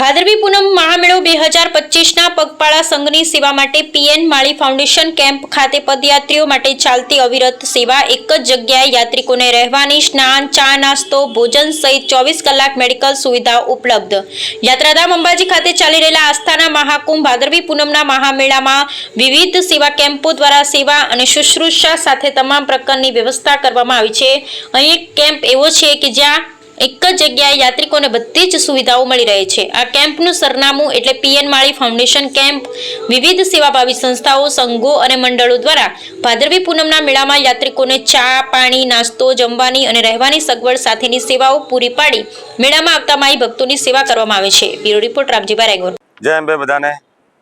ભાદરવી પૂનમ મહામેળો બે હજાર પચીસના પગપાળા સંઘની સેવા માટે પીએન માળી ફાઉન્ડેશન કેમ્પ ખાતે પદયાત્રીઓ માટે ચાલતી અવિરત સેવા એક જ જગ્યાએ યાત્રિકોને રહેવાની, સ્નાન, ચા, નાસ્તો, ભોજન સહિત ચોવીસ કલાક મેડિકલ સુવિધા ઉપલબ્ધ. યાત્રાધામ અંબાજી ખાતે ચાલી રહેલા આસ્થાના મહાકુંભ ભાદરવી પૂનમના મહામેળામાં વિવિધ સેવા કેમ્પો દ્વારા સેવા અને શુશ્રૂષા સાથે તમામ પ્રકારની વ્યવસ્થા કરવામાં આવી છે. અહીં એક કેમ્પ એવો છે કે જ્યાં એક જ જગ્યાએ યાત્રિકોને બધી જ સુવિધાઓ મળી રહે છે. આ કેમ્પનું સરનામું એટલે પીએન માળી ફાઉન્ડેશન કેમ્પ. વિવિધ સેવાભાવી સંસ્થાઓ, સંઘો અને મંડળો દ્વારા ભાદરવી પૂનમના મેળામાં યાત્રિકોને ચા, પાણી, નાસ્તો, જમવાની અને રહેવાની સગવડ સાથેની સેવાઓ પૂરી પાડી મેળામાં આવતા માઈ ભક્તોની સેવા કરવામાં આવે છે. Bureau report Ramjibhai Raigor. જય અંબે બધાને.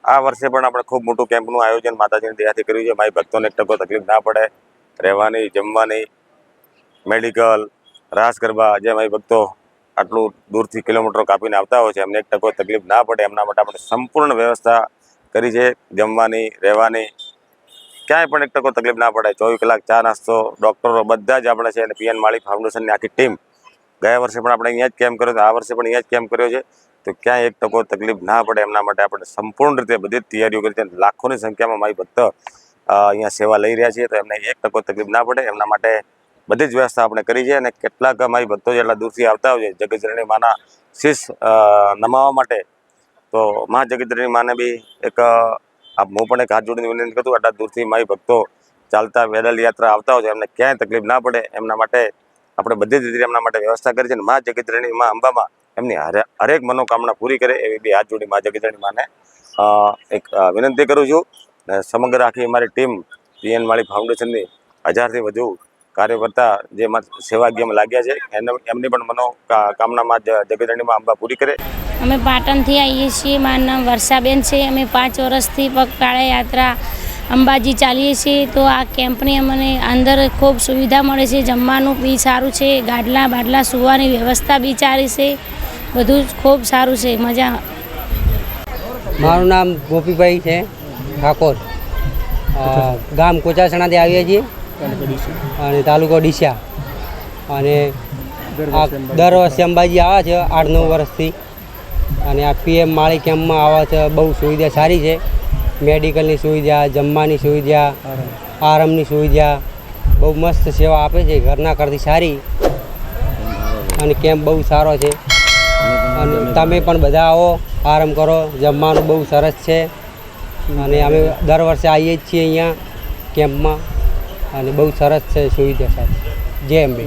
આ વર્ષે પણ આપણે ખૂબ મોટું કેમ્પનું આયોજન માતાજીની દયાથી કર્યું છે. મારી ભક્તોને એક ટકો તકલીફ ના પડે. રહેવાની, જમવાની, મેડિકલ રાસ ગરબા, જે મારી ભક્તો આટલું દૂરથી કિલોમીટરો કાપીને આવતા હોય છે, એમને એક ટકો તકલીફ ના પડે, એમના માટે આપણે સંપૂર્ણ વ્યવસ્થા કરી છે, જમવાની, રહેવાની. ક્યાંય પણ એક ટકો તકલીફ ના પડે. ચોવીસ કલાક ચા નાસ્તો, ડૉક્ટરો બધા જ આપણે છે, અને પીએન માળી ફાઉન્ડેશનની આખી ટીમ. ગયા વર્ષે પણ આપણે અહીંયા જ કેમ્પ કર્યો તો આ વર્ષે પણ અહીંયા જ કેમ્પ કર્યો છે. તો ક્યાંય એક ટકો તકલીફ ના પડે, એમના માટે આપણે સંપૂર્ણ રીતે બધી જ તૈયારીઓ કરી છે લાખોની સંખ્યામાં મારી ભક્ત અહીંયા સેવા લઈ રહ્યા છીએ તો એમને એક ટકો તકલીફ ના પડે. એમના માટે બધી જ વ્યવસ્થા આપણે કરી છે અને કેટલાક અમારી ભક્તો જેટલા દૂરથી આવતા હોય છે જગતજનની માના શીશ અ, નમાવવા માટે તો મા જગતજનની માને બી એક હું પણ એક હાથ જોડીને વિનંતી કરું આટલા દૂરથી મારી ભક્તો ચાલતા પેદલ યાત્રા આવતા હોય છે એમને ક્યાંય તકલીફ ના પડે એમના માટે આપણે બધી જ રીતે એમના માટે વ્યવસ્થા કરી છે અને મા જગતજનની મા અંબામાં એમની હરે- હરેક મનોકામના પૂરી કરે એવી બી હાથ જોડી મા જગતજનની માને એક વિનંતી કરું છું. સમગ્ર આખી અમારી ટીમ પીએન માળી ફાઉન્ડેશનની હજારથી વધુ કાર્યકર્તા જે સેવાગ્યમાં લાગ્યા છે એમની પણ મનો કામનામાં જગતરણીમાં અંબા પૂરી કરે. અમે પાટણથી આવીએ છીએ મારું નામ વર્ષાબેન છે. અમે પાંચ વર્ષથી પગપાળા યાત્રા અંબાજી ચાલીએ છીએ. તો આ કેમ્પની અમને અંદર ખૂબ સુવિધા મળે છે જમવાનું બી સારું છે ગાડલા બાડલા સુવાની વ્યવસ્થા બી સારી છે. બધું જ ખૂબ સારું છે મજા. મારું નામ ગોપીભાઈ છે ઠાકોર. ગામ કોચાસણાથી આવીએ છીએ. અને તાલુકો ડીસા અને દર વર્ષે અંબાજી આવે છે આઠ નવ વર્ષથી. અને આ પીએમ માળી કેમ્પમાં આવે છે બહુ સુવિધા સારી છે. મેડિકલની સુવિધા જમવાની સુવિધા આરામની સુવિધા. બહુ મસ્ત સેવા આપે છે ઘરના કરતી સારી. અને કેમ્પ બહુ સારો છે. અને તમે પણ બધા આવો આરામ કરો જમવાનું બહુ સરસ છે. અને અમે દર વર્ષે આવીએ જ છીએ અહીંયા કેમ્પમાં. અને બહુ સરસ છે સુવિધા સાથે. જય અંબે.